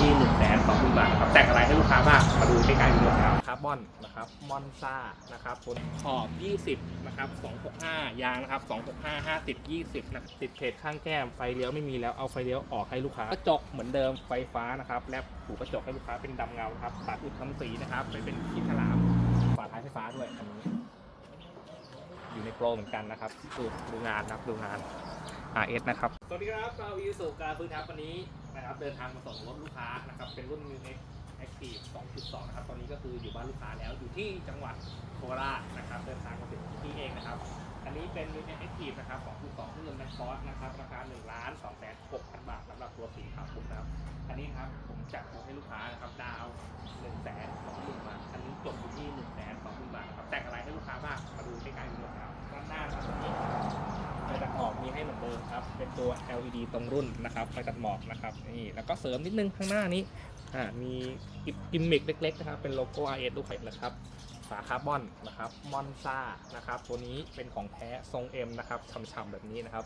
ที่1นึ่งแสนสองหมื่นบาทครับแต่งอะไรให้ลูกค้าบ้างมาดูใกล้ๆกันเลยครับคาร์บอนนะครับมอนซ่านะครับบนขอบ 20นะครับ265 ยางนะครับ265 50 20นะติดเพจข้างแก้มไฟเลี้ยวไม่มีแล้วเอาไฟเลี้ยวออกให้ลูกค้ากระจกเหมือนเดิมไฟฟ้านะครับแลบหูกระจกให้ลูกค้าเป็นดำเงาครับตัดอุดทำสีนะครับไปเป็นขีดฉลามฝาท้ายไฟฟ้าด้วยอันนี้อยู่ในโปรเหมือนกันนะครับดูดูงานนะครับดูงาน RS นะครับ สวัสดีครับเราอีสุการพื้นครับวันนี้นะครับเดินทางมาส่งรถลูกค้านะครับเป็นรุ่น New X Active 2.2 นะครับ ตอนนี้ก็คืออยู่บ้านลูกค้าแล้วอยู่ที่จังหวัดโคราชนะครับ เดินทางมาถึงที่เองนะครับ อันนี้เป็น New X Active นะครับ2.2เครื่องยนต์แม็กฟอสนะครับ ราคา1ล้าน2แสน6พันบาทสำหรับตัวสีขาวปุ๊บนะครับ อันนี้ครับผมจัดโปรให้ลูกค้านะครับดาว1แสน2หมื่นบาท อันนี้จบอยู่ที่1แสน2หมื่นบาทนะครับแต่งอะไรให้ลูกค้าบ้างมาดูใกล้ๆกันเลยครับด้านหน้าครับ ไฟตัดหมอกมีให้เหมือนเดิมครับ เป็นตัว LED ตรงรุ่นนะครับไฟตัดหมอกนะครับนี่แล้วก็เสริมนิดนึงข้างหน้านี้อ่ามีกิมมิกเล็ก ๆ นะครับ เป็นโลโก้ RS ด้วยนะครับฝาคาร์บอนนะครับมอนซ่านะครับ ตัวนี้เป็นของแท้ทรง M นะครับฉ่ำๆแบบนี้นะครับ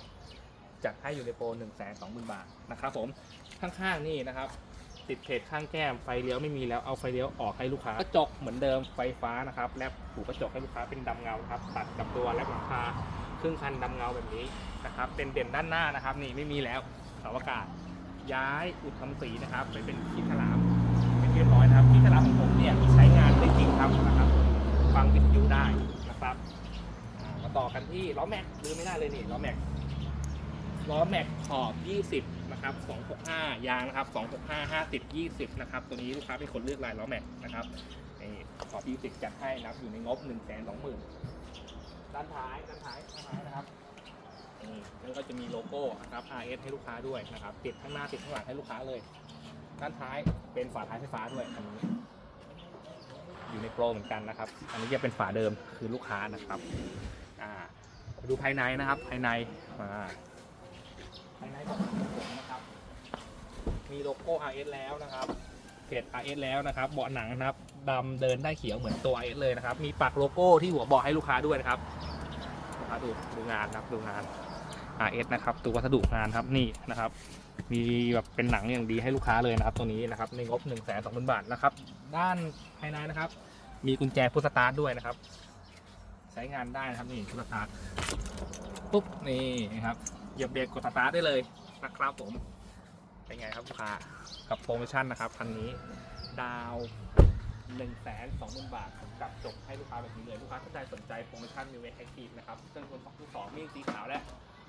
จัดให้อยู่ในโปร1 2 0 0 0 0 บาทนะครับผมข้างๆนี่นะครับ ติดเพจข้างแก้มไฟเลี้ยวไม่มีแล้วเอาไฟเลี้ยวออกให้ลูกค้ากระจกเหมือนเดิมไฟฟ้านะครับแลบหูกระจกให้ลูกค้าเป็นดำเงาครับตัดกับตัวแลบหลังคา รึ่งคันดำเงาแบบนี้นะครับ เป็นเด่นด้านหน้านะครับ นี่ไม่มีแล้วเสาอากาศ ย้ายอุดทำสีนะครับไปเป็นขีดฉลามเป็นที่เรียบร้อยนะครับขีดฉลามของผมเนี่ยมีใช้งานได้จริงครับนะครับ ฟังวิทยุได้นะครับมาต่อกันที่ล้อแม็กลืมไม่ได้เลยนี่ล้อแม็กล้อแม็กขอบ 20 นะครับ 265 ยางนะครับ 265 50 20 นะครับ ตัวนี้ลูกค้าเป็นคนเลือกลายล้อแม็กนะครับนี่ขอบ 20 จัดให้นะครับ อยู่ในงบ 1 2 0 0 0 0 ด้านท้าย ด้านท้าย จะมีโลโก้นะครับ RS ให้ลูกค้าด้วยนะครับติดข้างหน้าติดข้างหลังให้ลูกค้าเลย ด้านท้ายเป็นฝาท้ายไฟฟ้าด้วยอันนี้อยู่ในโปรเหมือนกันนะครับ อันนี้จะเป็นฝาเดิมคือลูกค้านะครับอ่าดูภายในนะครับภายในอ่าภายในของผมนะครับ มีโลโก้ RS แล้วนะครับเพจ RS แล้วนะครับ เบาะหนังนะครับดำเดินได้เขียวเหมือนตัว RS เลยนะครับ มีปักโลโก้ที่หัวเบาะให้ลูกค้าด้วยนะครับลูกค้าดูดูงานนะครับดูงาน RS นะครับตัววัสดุงานครับนี่นะครับ มีแบบเป็นหนังอย่างดีให้ลูกค้าเลยนะครับตัวนี้นะครับในงบ1นึ่งแสนสองพันบาทนะครับ ด้านภายในนะครับ มีกุญแจพุทสตาร์ทด้วยนะครับ ใช้งานได้นะครับนี่พุทสตาร์ทปุ๊บนี่นะครับเหยียบเบรกกดสตาร์ทได้เลยนะครับผมเป็นไงครับลูกค้ากับโปรโมชั่นนะครับคันนี้ดาว1นึ่งแสนสองหมื่นบาทกับจบให้ลูกค้าแบบนี้เลย ลูกค้าถ้าใจสนใจโปรโมชั่นมีเวทแอคทีฟนะครับเครื่องยนต์2.2มีสีขาวและ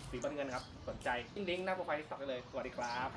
สีบอนเงินครับ สนใจลิงก์หน้าโปรไฟล์ที่สองได้เลย สวัสดีครับ